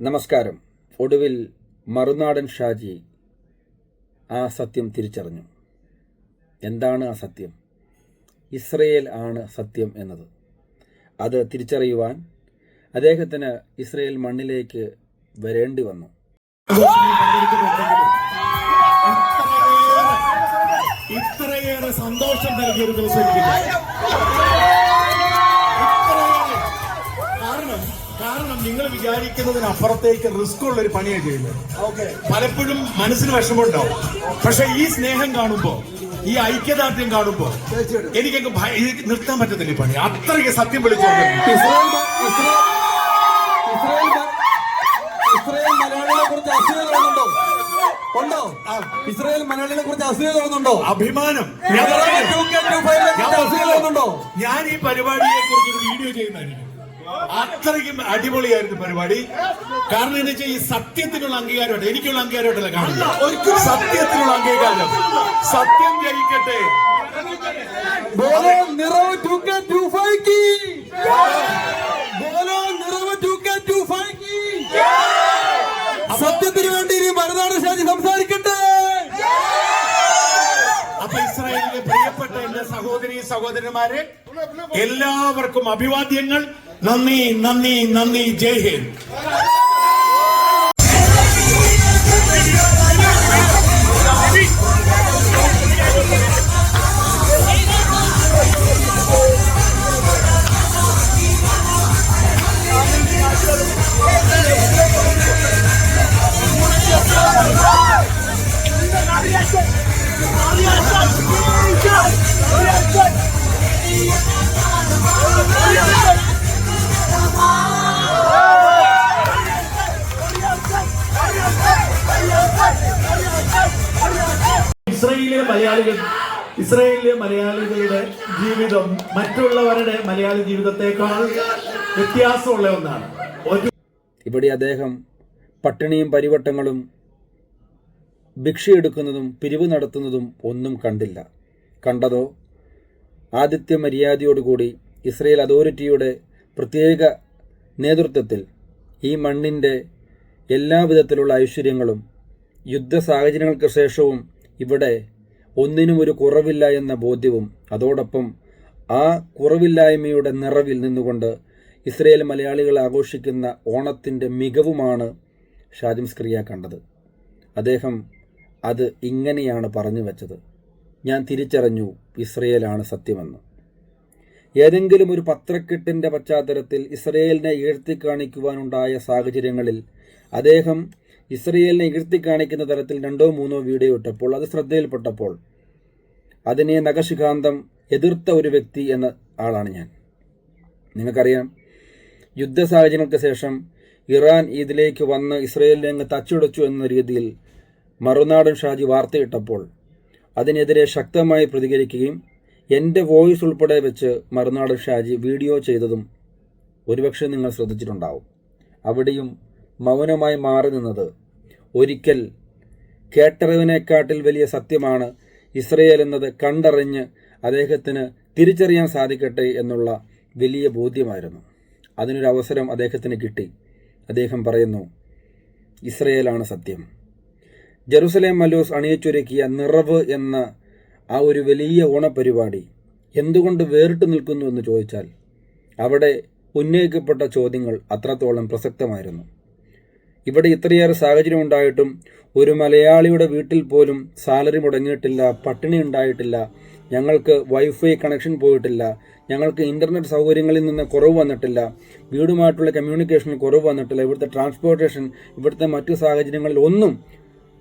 നമസ്കാരം. ഒടുവിൽ മറുനാടൻ ഷാജി ആ സത്യം തിരിച്ചറിഞ്ഞു. എന്താണ് ആ സത്യം? ഇസ്രയേൽ ആണ് സത്യം എന്നത്. അത് തിരിച്ചറിയുവാൻ അദ്ദേഹത്തിന് ഇസ്രയേൽ മണ്ണിലേക്ക് വരേണ്ടി വന്നു. ഇത്രയേറെ സന്തോഷം നൽകിയ ഒരു ദിവസം വിചാരിക്കുന്നതിനപ്പുറത്തേക്ക് റിസ്ക് ഉള്ള ഒരു പണിയാണ് ചെയ്യുന്നത് പലപ്പോഴും മനസ്സിന് വിഷമമുണ്ടാവും. പക്ഷെ ഈ സ്നേഹം കാണുമ്പോ ഈ ഐക്യദാർഢ്യം കാണുമ്പോ എനിക്കൊക്കെ നിർത്താൻ പറ്റത്തില്ല ഈ പണി. അത്രയ്ക്ക് സത്യം വിളിച്ചു ഇസ്രായേൽ മലയാളികളെ കുറിച്ച് അസൂയ തോന്നുന്നുണ്ടോ ഉണ്ടോ? ഇസ്രായേൽ മലയാളികളെ കുറിച്ച് അസൂയ തോന്നുന്നുണ്ടോ അഭിമാനം. ഞാൻ ഞാൻ പറഞ്ഞില്ലേ? 2K25 നെ ഞാൻ കുറിച്ച് അസൂയ തോന്നുന്നുണ്ടോ ഞാൻ ഈ പരിപാടിയെ കുറിച്ച് വീഡിയോ ചെയ്യുന്നതായിരിക്കും. അത്രയ്ക്കും അടിപൊളിയായിരുന്നു പരിപാടി. കാരണം എന്താ ഈ സത്യത്തിനുള്ള അംഗീകാരമായിട്ട് എനിക്കുള്ള അംഗീകാരമായിട്ടല്ല കാണുന്നത്. ഒരിക്കലും സത്യത്തിനുള്ള അംഗീകാരം. സത്യം ജയിക്കട്ടെ. ബോലോ നിറവ് ടു കെ ടു ഫൈവ് കി ബോലോ നിറവ് ടു കെ ടു ഫൈവ് സത്യത്തിന് വേണ്ടി ഇനി മറുനാട് ഷാജി സംസാരിക്കട്ടെ. അപ്പൊ ഇസ്രായേലിലെ പ്രിയപ്പെട്ട എന്റെ സഹോദരി സഹോദരന്മാരെ എല്ലാവർക്കും അഭിവാദ്യങ്ങൾ. नन्नी नन्नी नन्नी जय हिंद Yes. മലയാളികൾ ഇസ്രയേലിലെ മലയാളികളുടെ ജീവിതം മറ്റുള്ളവരുടെ മലയാളി ജീവിതത്തെക്കാൾ വ്യത്യാസമുള്ള ഒന്നാണ്. ഇവിടെ അദ്ദേഹം പട്ടിണിയും പരിവട്ടങ്ങളും ഭിക്ഷയെടുക്കുന്നതും പിരിവ് നടത്തുന്നതും ഒന്നും കണ്ടില്ല. കണ്ടതോ? ആദിത്യ മര്യാദയോടുകൂടി ഇസ്രയേൽ അതോറിറ്റിയുടെ പ്രത്യേക നേതൃത്വത്തിൽ ഈ മണ്ണിന്റെ എല്ലാവിധത്തിലുള്ള ഐശ്വര്യങ്ങളും യുദ്ധ സാഹചര്യങ്ങൾക്ക് ശേഷവും ഇവിടെ ഒന്നിനും ഒരു കുറവില്ല എന്ന ബോധ്യവും അതോടൊപ്പം ആ കുറവില്ലായ്മയുടെ നിറവിൽ നിന്നുകൊണ്ട് ഇസ്രയേൽ മലയാളികൾ ആഘോഷിക്കുന്ന ഓണത്തിന്റെ മികവുമാണ് ഷാജിം സ്ക്രിയ കണ്ടത്. അദ്ദേഹം അത് ഇങ്ങനെയാണ് പറഞ്ഞു വച്ചത്. ഞാൻ തിരിച്ചറിഞ്ഞു ഇസ്രയേലാണ് സത്യമെന്ന്. ഏതെങ്കിലും ഒരു പത്രക്കെട്ടിന്റെ പശ്ചാത്തലത്തിൽ ഇസ്രയേലിനെ ഉയർത്തിക്കാണിക്കുവാനുണ്ടായ സാഹചര്യങ്ങളിൽ അദ്ദേഹം ഇസ്രയേലിനെ കാണിക്കുന്ന തരത്തിൽ രണ്ടോ മൂന്നോ വീഡിയോ ഇട്ടപ്പോൾ അത് ശ്രദ്ധയിൽപ്പെട്ടപ്പോൾ അതിനെ നഖശിഖാന്തം എതിർത്ത ഒരു വ്യക്തി എന്ന ആളാണ് ഞാൻ. നിങ്ങൾക്കറിയാം യുദ്ധ സാഹചര്യങ്ങൾക്ക് ശേഷം ഇറാൻ ഇതിലേക്ക് വന്ന് ഇസ്രയേലിനെ അങ്ങ് തച്ചുടച്ചു എന്ന രീതിയിൽ മറുനാടൻ ഷാജി വാർത്തയിട്ടപ്പോൾ അതിനെതിരെ ശക്തമായി പ്രതികരിക്കുകയും എന്റെ വോയിസ് ഉൾപ്പെടെ വെച്ച് മറുനാടൻ ഷാജി വീഡിയോ ചെയ്തതും ഒരുപക്ഷെ നിങ്ങൾ ശ്രദ്ധിച്ചിട്ടുണ്ടാവും. അവിടെയും മൗനമായി മാറി നിന്നത്. ഒരിക്കൽ കേട്ടറിവിനെക്കാട്ടിൽ വലിയ സത്യമാണ് ഇസ്രയേൽ എന്നത് കണ്ടറിഞ്ഞ് അദ്ദേഹത്തിന് തിരിച്ചറിയാൻ സാധിക്കട്ടെ എന്നുള്ള വലിയ ബോധ്യമായിരുന്നു. അതിനൊരു അവസരം അദ്ദേഹത്തിന് കിട്ടി. അദ്ദേഹം പറയുന്നു ഇസ്രയേലാണ് സത്യം. ജെറുസലേം മല്ലൂസ് അണിയിച്ചൊരുക്കിയ നിറവ് എന്ന ആ ഒരു വലിയ ഓണപരിപാടി എന്തുകൊണ്ട് വേറിട്ട് നിൽക്കുന്നു എന്ന് ചോദിച്ചാൽ അവിടെ ഉന്നയിക്കപ്പെട്ട ചോദ്യങ്ങൾ അത്രത്തോളം പ്രസക്തമായിരുന്നു. ഇവിടെ ഇത്രയേറെ സാഹചര്യം ഉണ്ടായിട്ടും ഒരു മലയാളിയുടെ വീട്ടിൽ പോലും സാലറി മുടങ്ങിയിട്ടില്ല പട്ടിണി ഉണ്ടായിട്ടില്ല ഞങ്ങൾക്ക് വൈഫൈ കണക്ഷൻ പോയിട്ടില്ല ഞങ്ങൾക്ക് ഇന്റർനെറ്റ് സൗകര്യങ്ങളിൽ നിന്ന് കുറവ് വന്നിട്ടില്ല വീടുമായിട്ടുള്ള കമ്മ്യൂണിക്കേഷനിൽ കുറവ് വന്നിട്ടില്ല ഇവിടുത്തെ ട്രാൻസ്പോർട്ടേഷൻ ഇവിടുത്തെ മറ്റു സാഹചര്യങ്ങളിൽ ഒന്നും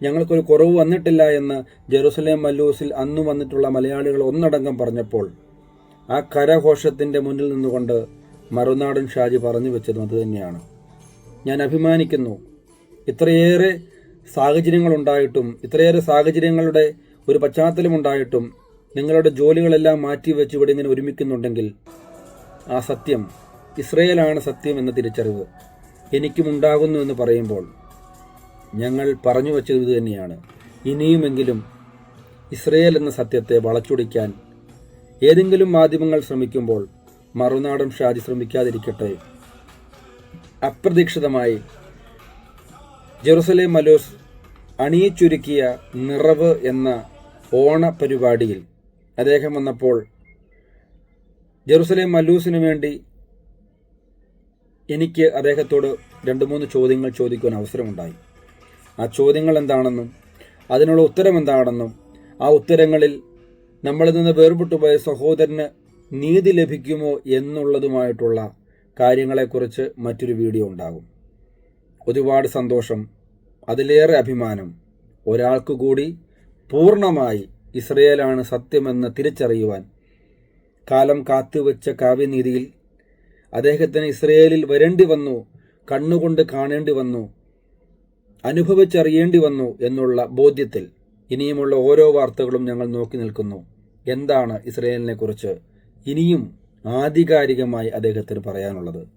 ഞങ്ങൾക്കൊരു കുറവ് വന്നിട്ടില്ല എന്ന് ജെറുസലേം മല്ലൂസിൽ അന്ന് വന്നിട്ടുള്ള മലയാളികൾ ഒന്നടങ്കം പറഞ്ഞപ്പോൾ ആ കരഘോഷത്തിന്റെ മുന്നിൽ നിന്നുകൊണ്ട് മറുനാടൻ ഷാജി പറഞ്ഞു വെച്ചതും അതുതന്നെയാണ് ഞാൻ അഭിമാനിക്കുന്നു. ഇത്രയേറെ സാഹചര്യങ്ങളുണ്ടായിട്ടും ഇത്രയേറെ സാഹചര്യങ്ങളുടെ ഒരു പശ്ചാത്തലമുണ്ടായിട്ടും നിങ്ങളുടെ ജോലികളെല്ലാം മാറ്റിവെച്ച് ഇവിടെ ഇങ്ങനെ ഒരുമിക്കുന്നുണ്ടെങ്കിൽ ആ സത്യം ഇസ്രയേലാണ് സത്യം എന്ന തിരിച്ചറിവ് എനിക്കും ഉണ്ടാകുന്നു എന്ന് പറയുമ്പോൾ ഞങ്ങൾ പറഞ്ഞു വച്ചത് ഇത് തന്നെയാണ്. ഇനിയുമെങ്കിലും ഇസ്രയേൽ എന്ന സത്യത്തെ വളച്ചൊടിക്കാൻ ഏതെങ്കിലും മാധ്യമങ്ങൾ ശ്രമിക്കുമ്പോൾ മറുനാടൻ ഷാജി ശ്രമിക്കാതിരിക്കട്ടെ. അപ്രതീക്ഷിതമായി ജെറുസലേം മലോസ് അണിയിച്ചൊരുക്കിയ നിറവ് എന്ന ഓണ പരിപാടിയിൽ അദ്ദേഹം വന്നപ്പോൾ ജെറുസലേം മലൂസിന് വേണ്ടി എനിക്ക് അദ്ദേഹത്തോട് രണ്ട് മൂന്ന് ചോദ്യങ്ങൾ ചോദിക്കുവാൻ അവസരമുണ്ടായി. ആ ചോദ്യങ്ങൾ എന്താണെന്നും അതിനുള്ള ഉത്തരം എന്താണെന്നും ആ ഉത്തരങ്ങളിൽ നമ്മളിൽ നിന്ന് വേർപെട്ടു പോയ സഹോദരന് നീതി ലഭിക്കുമോ എന്നുള്ളതുമായിട്ടുള്ള കാര്യങ്ങളെക്കുറിച്ച് മറ്റൊരു വീഡിയോ ഉണ്ടാകും. ഒരുപാട് സന്തോഷം അതിലേറെ അഭിമാനം ഒരാൾക്ക് കൂടി പൂർണമായി ഇസ്രയേലാണ് സത്യമെന്ന് തിരിച്ചറിയുവാൻ കാലം കാത്തുവെച്ച കാവ്യനീതിയിൽ അദ്ദേഹത്തിന് ഇസ്രയേലിൽ വരേണ്ടി വന്നു കണ്ണുകൊണ്ട് കാണേണ്ടി വന്നു അനുഭവിച്ചറിയേണ്ടി വന്നു എന്നുള്ള ബോധ്യത്തിൽ ഇനിയുമുള്ള ഓരോ വാർത്തകളും ഞങ്ങൾ നോക്കി നിൽക്കുന്നു. എന്താണ് ഇസ്രയേലിനെ കുറിച്ച് ഇനിയും ആധികാരികമായി അദ്ദേഹത്തിന് പറയാനുള്ളത്.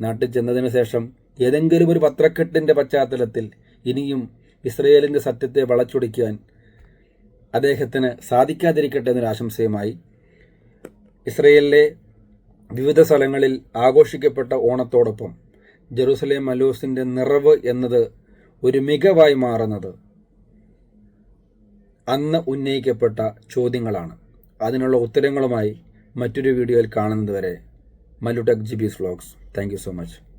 നാട്ടിൽ ചെന്നതിന് ശേഷം ഏതെങ്കിലും ഒരു പത്രക്കെട്ടിന്റെ പശ്ചാത്തലത്തിൽ ഇനിയും ഇസ്രയേലിന്റെ സത്യത്തെ വളച്ചൊടിക്കാൻ അദ്ദേഹത്തിന് സാധിക്കാതിരിക്കട്ടെ എന്നൊരു ആശംസയുമായി ഇസ്രയേലിലെ വിവിധ സ്ഥലങ്ങളിൽ ആഘോഷിക്കപ്പെട്ട ഓണത്തോടൊപ്പം ജെറുസലേം മലൂസിന്റെ നിറവ് എന്നത് ഒരു മികവായി മാറുന്നത് അന്ന് ഉന്നയിക്കപ്പെട്ട ചോദ്യങ്ങളാണ്. അതിനുള്ള ഉത്തരങ്ങളുമായി മറ്റൊരു വീഡിയോയിൽ കാണുന്നതുവരെ tech G bees vlogs. Thank you so much